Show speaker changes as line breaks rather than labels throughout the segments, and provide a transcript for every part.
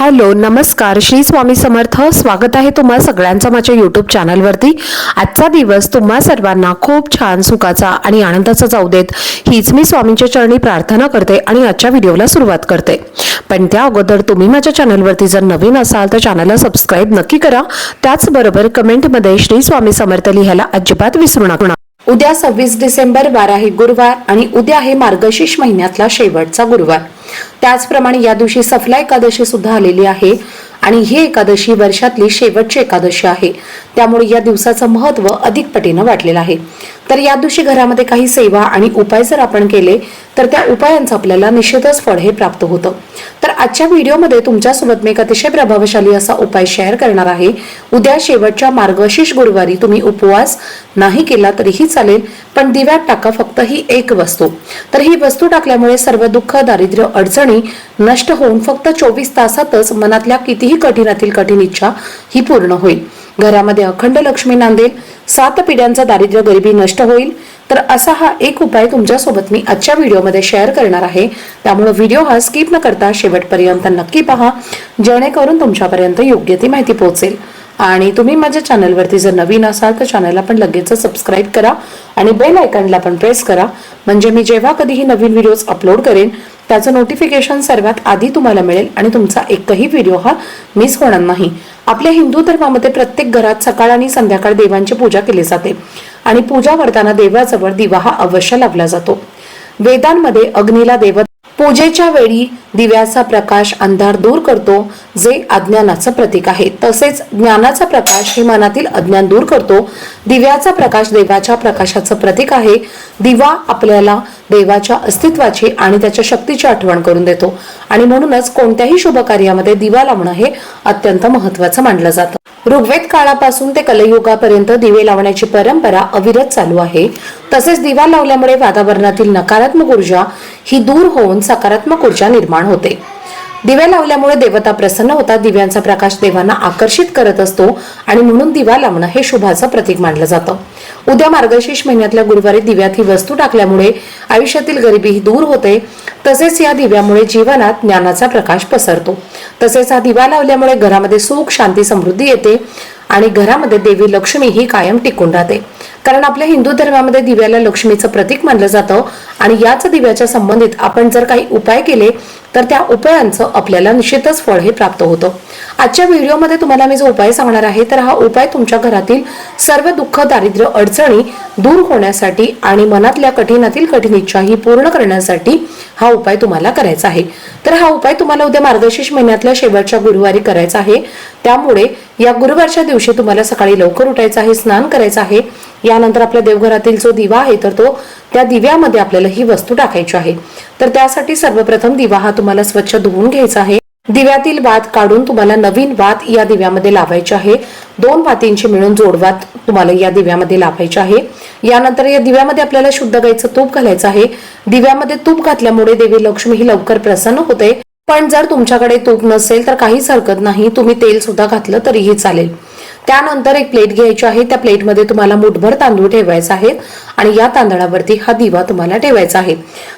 Hello नमस्कार. श्री स्वामी समर्थ. स्वागत आहे तुम्हा सगळ्यांचं माझ्या युट्यूब चॅनलवरती आजचा दिवस तुम्हा सर्वांना खूप छान सुखाचा आणि आनंदाचा जाऊ देत. हीच मी स्वामींच्या चरणी प्रार्थना करते आणि आजच्या व्हिडिओला सुरुवात करते. पण त्या अगोदर तुम्ही माझ्या चॅनलवरती जर नवीन असाल तर चॅनलला सबस्क्राईब नक्की करा. त्याचबरोबर कमेंटमध्ये श्री स्वामी समर्थ लिहायला अजिबात विसरू नका. उद्या सव्वीस डिसेंबर बारा आहे गुरुवार आणि उद्या आहे मार्गशीर्ष महिन्यातला शेवटचा गुरुवार. त्याचप्रमाणे या दिवशी सफला एकादशी सुद्धा आलेली आहे आणि ही एकादशी वर्षातली शेवटची एकादशी आहे. त्यामुळे या दिवसाचं महत्त्व अधिक पटीनं वाटलेलं आहे. तर या दिवशी घरामध्ये काही सेवा आणि उपाय जर आपण केले तर त्या उपायांचं आपल्याला निश्चितच फळ हे प्राप्त होतं. तर आजच्या व्हिडिओमध्ये तुमच्यासोबत मी एक अतिशय प्रभावशाली असा उपाय शेअर करणार आहे. उद्या शेवटच्या मार्गशीर्ष गुरुवारी तुम्ही उपवास नाही केला तरीही चालेल पण दिव्यात टाका फक्त ही एक वस्तू. तर ही वस्तू टाकल्यामुळे सर्व दुःख दारिद्र्य अडचणी नष्ट होऊन फक्त चोवीस तासातच मनातल्या कितीही कठीणातील कठीण इच्छा ही पूर्ण होईल. घरामध्ये अखंड लक्ष्मी नांदेल सात पिढ्यांचा दारिद्र्य गरिबी नष्ट होईल. तर असा हा एक उपाय तुमच्यासोबत मी आजच्या व्हिडिओमध्ये शेअर करणार आहे. त्यामुळे व्हिडिओ हा स्किप न करता शेवटपर्यंत नक्की पहा. जेणेकरून तुमच्यापर्यंत योग्य ती माहिती पोहोचेल. आणि तुम्ही माझ्या चॅनलवरती जर नवीन असाल तर चॅनलला पण लगेच सबस्क्राईब करा. आणि बेल आयकॉनला पण प्रेस करा. म्हणजे मी जेव्हा कधीही नवीन व्हिडिओज अपलोड करेन त्याचं नोटिफिकेशन सर्वात आधी तुम्हाला मिळेल आणि तुमचा एकही व्हिडिओ हा मिस होणार नाही. आपल्या हिंदू धर्मामध्ये प्रत्येक घरात सकाळ आणि संध्याकाळ देवांची पूजा केली जाते. आणि पूजा करताना देवाजवळ दिवा हा अवश्य लावला जातो. वेदांमध्ये अग्नीला देव पूजेच्या वेळी दिव्याचा प्रकाश अंधार दूर करतो जे अज्ञानाचं प्रतीक आहे. तसेच ज्ञानाचा प्रकाश हे मनातील अज्ञान दूर करतो. दिव्याचा प्रकाश देवाच्या प्रकाशाचं प्रतीक आहे. दिवा आपल्याला देवाच्या अस्तित्वाची आणि त्याच्या शक्तीची आठवण करून देतो. आणि म्हणूनच कोणत्याही शुभ कार्यामध्ये दिवा लावणं हे अत्यंत महत्वाचं मानलं जातं. ऋग्वेद काळापासून ते कलयुगापर्यंत दिवे लावण्याची परंपरा अविरत चालू आहे. तसेच दिवा लावल्यामुळे वातावरणातील नकारात्मक ऊर्जा ही दूर होऊन सकारात्मक ऊर्जा निर्माण होते. दिव्या लावल्यामुळे देवता प्रसन्न होतात दिव्यांचा प्रकाश देवांना आकर्षित करत असतो आणि म्हणून दिवा लावणं हे शुभाचं प्रतीक मानलं जातं. उद्या मार्गशीर्ष महिन्यातल्या गुरुवारी दिव्यात ही वस्तू टाकल्यामुळे आयुष्यातील गरिबीही दूर होते. तसेच या दिव्यामुळे जीवनात ज्ञानाचा प्रकाश पसरतो. तसेच हा दिवा लावल्यामुळे घरामध्ये सुख शांती समृद्धी येते आणि घरामध्ये देवी लक्ष्मी ही कायम टिकून राहते. कारण आपल्या हिंदू धर्मामध्ये दिव्याला लक्ष्मीचं प्रतीक मानलं जातं आणि याच दिव्याच्या संबंधित आपण जर काही उपाय केले तर त्या उपायांचं आपल्याला निश्चितच फळ हे प्राप्त होतं. आजच्या व्हिडिओमध्ये तुम्हाला मी जो उपाय सांगणार आहे तर हा उपाय तुमच्या घरातील सर्व दुःख दारिद्र्य अडचणी दूर होण्यासाठी आणि मनातल्या कठीणातील कठीण इच्छा ही पूर्ण करण्यासाठी हा उपाय तुम्हाला करायचा आहे. तर हा उपाय तुम्हाला उद्या मार्गशीर्ष महिन्यातल्या शेवटच्या गुरुवारी करायचा आहे. त्यामुळे या गुरुवारच्या दिवशी तुम्हाला सकाळी लवकर उठायचं आहे स्नान करायचं आहे. यानंतर आपल्या देवघरातील जो दिवा आहे तर तो त्या दिव्यामध्ये आपल्याला ही वस्तू टाकायची आहे. तर त्यासाठी सर्वप्रथम दिवा हा तुम्हाला स्वच्छ धुवून घ्यायचा आहे. दिव्यातील वात काढून तुम्हाला नवीन वात या दिव्यामध्ये लावायची आहे. दोन वातींची मिळून जोडवात तुम्हाला या दिव्यामध्ये लावायची आहे. यानंतर या दिव्यामध्ये आपल्याला शुद्ध गाईचं तूप घालायचं आहे. दिव्यामध्ये तूप घातल्यामुळे देवी लक्ष्मी ही लवकर प्रसन्न होते. पण जर तुमच्याकडे तूप नसेल तर काहीच हरकत नाही. तुम्ही तेल सुद्धा घातलं तरीही चालेल. त्यानंतर एक प्लेट घ्यायची आहे. त्या प्लेटमध्ये तुम्हाला मुठभर तांदूळ ठेवायचा आहे आणि या तांदळावरती हा दिवा तुम्हाला ठेवायचा आहे.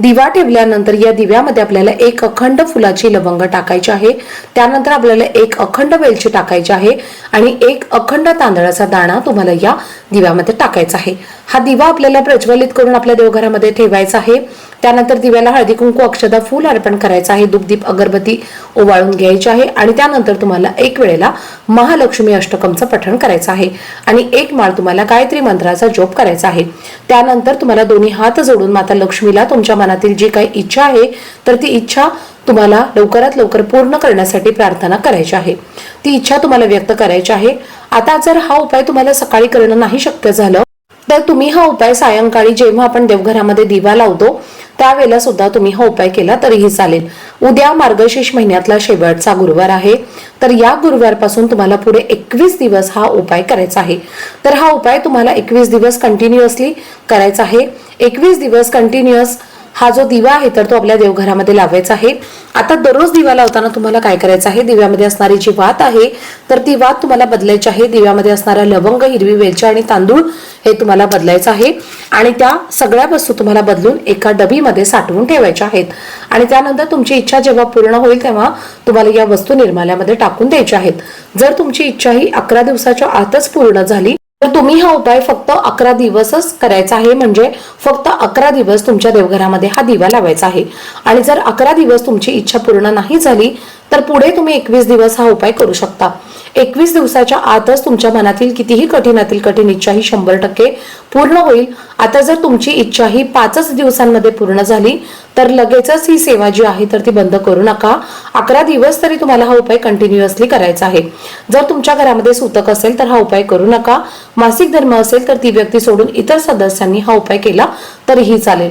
दिवा ठेवल्यानंतर या दिव्यामध्ये आपल्याला एक अखंड फुलाची लवंग टाकायची आहे. त्यानंतर आपल्याला एक अखंड वेलची टाकायची आहे आणि एक अखंड तांदळाचा दाणा तुम्हाला या दिव्यामध्ये टाकायचा आहे. हा दिवा आपल्याला प्रज्वलित करून आपल्या देवघरामध्ये ठेवायचा आहे. त्यानंतर दिव्याला हळदी कुंकू अक्षदा फूल अर्पण करायचं आहे. दुग्धीप अगरबत्ती ओवाळून घ्यायची आहे आणि त्यानंतर तुम्हाला एक वेळेला महालक्ष्मी अष्टकमचं पठण करायचं आहे. आणि एक माळ तुम्हाला गायत्री मंत्राचा जोप करायचा आहे. त्यानंतर तुम्हाला दोन्ही हात जोडून माता लक्ष्मीला तुमच्या मनातील जी काही इच्छा आहे तर ती इच्छा तुम्हाला लवकरात लवकर पूर्ण करण्यासाठी प्रार्थना करायची आहे. ती इच्छा तुम्हाला व्यक्त करायची आहे. आता जर हा उपाय तुम्हाला सकाळी करणं नाही शक्य झालं तर तुम्ही हा उपाय सायंकाळी जेव्हा आपण देवघरामध्ये दिवा लावतो त्यावेळेला सुद्धा तुम्ही हा उपाय केला तरीही चालेल. उद्या मार्गशीर्ष महिन्यातला शेवटचा गुरुवार आहे. तर या गुरुवारपासून तुम्हाला पुढे एकवीस दिवस हा उपाय करायचा आहे. तर हा उपाय तुम्हाला एकवीस दिवस कंटिन्युअसली करायचा आहे. एकवीस दिवस कंटिन्युअस हा जो दिवा आहे तर तो आपल्या देवघरामध्ये लावायचा आहे. आता दररोज दिवा लावताना तुम्हाला काय करायचं आहे? दिव्यामध्ये असणारी जी वात आहे तर ती वात तुम्हाला बदलायची आहे. दिव्यामध्ये असणारा लवंग हिरवी वेलची आणि तांदूळ हे तुम्हाला बदलायचं आहे. आणि त्या सगळ्या वस्तू तुम्हाला बदलून एका डबीमध्ये साठवून ठेवायच्या आहेत. आणि त्यानंतर तुमची इच्छा जेव्हा पूर्ण होईल तेव्हा तुम्हाला या वस्तू निर्माल्यामध्ये टाकून द्यायच्या आहेत. जर तुमची इच्छा ही अकरा दिवसाच्या आतच पूर्ण झाली तर तुम्ही हा उपाय फक्त अकरा दिवसच करायचा आहे. म्हणजे फक्त अकरा दिवस तुमच्या देवघरामध्ये हा दिवा लावायचा आहे. आणि जर अकरा दिवस तुमची इच्छा पूर्ण नाही झाली तर पुढे तुम्ही एकवीस दिवस हा उपाय करू शकता. एकवीस दिवसाच्या आतच तुमच्या मनातील कितीही कठीणातील कठीण इच्छा ही शंभर टक्के पूर्ण होईल. आता जर तुमची इच्छा ही पाचच दिवसांमध्ये पूर्ण झाली तर लगेचच ही सेवा जी आहे तर ती बंद करू नका. अकरा दिवस तरी तुम्हाला हा उपाय कंटिन्युअसली करायचा आहे. जर तुमच्या घरामध्ये सूतक असेल तर हा उपाय करू नका. मासिक धर्म असेल तर ती व्यक्ती सोडून इतर सदस्यांनी हा उपाय केला तरीही चालेल.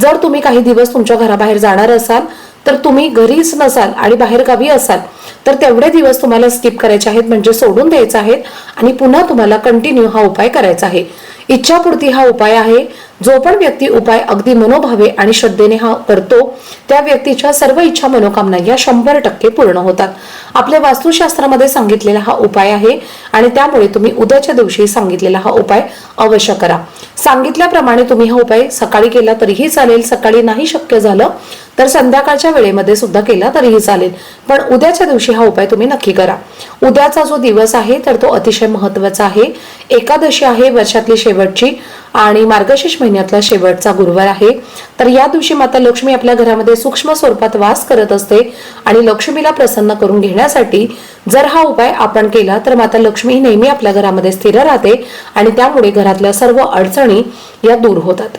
जर तुम्ही काही दिवस तुमच्या घराबाहेर जाणार असाल तर तुम्ही घरीच नसाल आणि बाहेरगावी असाल तर तेवढे दिवस तुम्हाला स्किप करायचे आहेत म्हणजे सोडून द्यायचे आहेत आणि पुन्हा तुम्हाला कंटिन्यू हा उपाय करायचा आहे. इच्छापूर्ती हा उपाय आहे. जो पण व्यक्ती उपाय अगदी मनोभावे आणि श्रद्धेने हा करतो त्या व्यक्तीच्या सर्व इच्छा मनोकामना या शंभर टक्के पूर्ण होतात. आपल्या वास्तुशास्त्रामध्ये सांगितलेला हा उपाय आहे आणि त्यामुळे तुम्ही उद्याच्या दिवशी सांगितलेला हा उपाय अवश्य करा. सांगितल्याप्रमाणे तुम्ही हा उपाय सकाळी केला तरीही चालेल सकाळी नाही शक्य झालं तर संध्याकाळच्या वेळेमध्ये सुद्धा केला तरीही चालेल. पण उद्याच्या दिवशी हा उपाय तुम्ही नक्की करा. उद्याचा जो दिवस आहे तर तो अतिशय महत्त्वाचा आहे. एकादशी आहे वर्षातली शेवटची आणि मार्गशीर्ष महिन्यातला शेवटचा गुरुवार आहे. तर या दिवशी माता लक्ष्मी आपल्या घरामध्ये सूक्ष्म स्वरूपात वास करत असते आणि लक्ष्मीला प्रसन्न करून घेण्यासाठी जर हा उपाय आपण केला तर माता लक्ष्मी ही नेहमी आपल्या घरामध्ये स्थिर राहते आणि त्यामुळे घरातल्या सर्व अडचणी या दूर होतात.